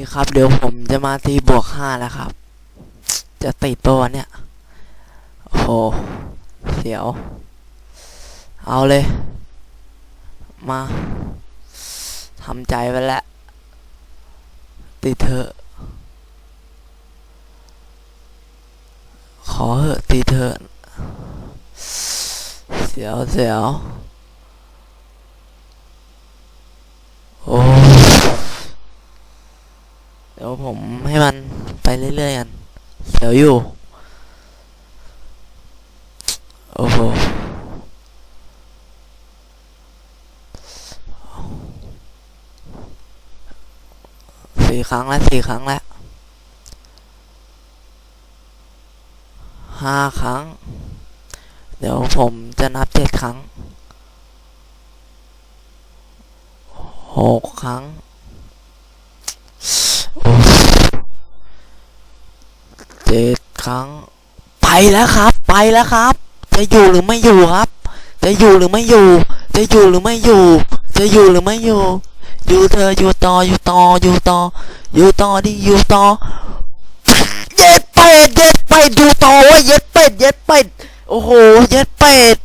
นี่ครับ เดี๋ยวผมจะมาตีบวกห้าแล้วครับ จะติดตัวเนี่ยโอ้โหเสียว เอาเลย มาทำใจไปแล้วติดเถอะขอเหอะตีเถอเสียวเสียวโอ้ เดี๋ยวผมให้มันไปเรื่อยๆกันเสียวอยู่ โอ้โหสี่ครั้งแล้วสี่ครั้งแล้วห้าครั้ง เดี๋ยวผมจะนับเจ็ดครั้งหกครั้ง เจ็ดครั้ง ไปแล้วครับ ไปแล้วครับ จะอยู่หรือไม่อยู่ครับ จะอยู่หรือไม่อยู่ จะอยู่หรือไม่อยู่ จะอยู่หรือไม่อยู่ อยู่เธออยู่ต่ออยู่ต่ออยู่ต่ออยู่ต่อดิอยู่ต่อเย็ดเป็ดเย็ดเป็ดอยู่ต่อว่าเย็ดเป็ดเย็ดเป็ดโอ้โห เย็ดเป็ด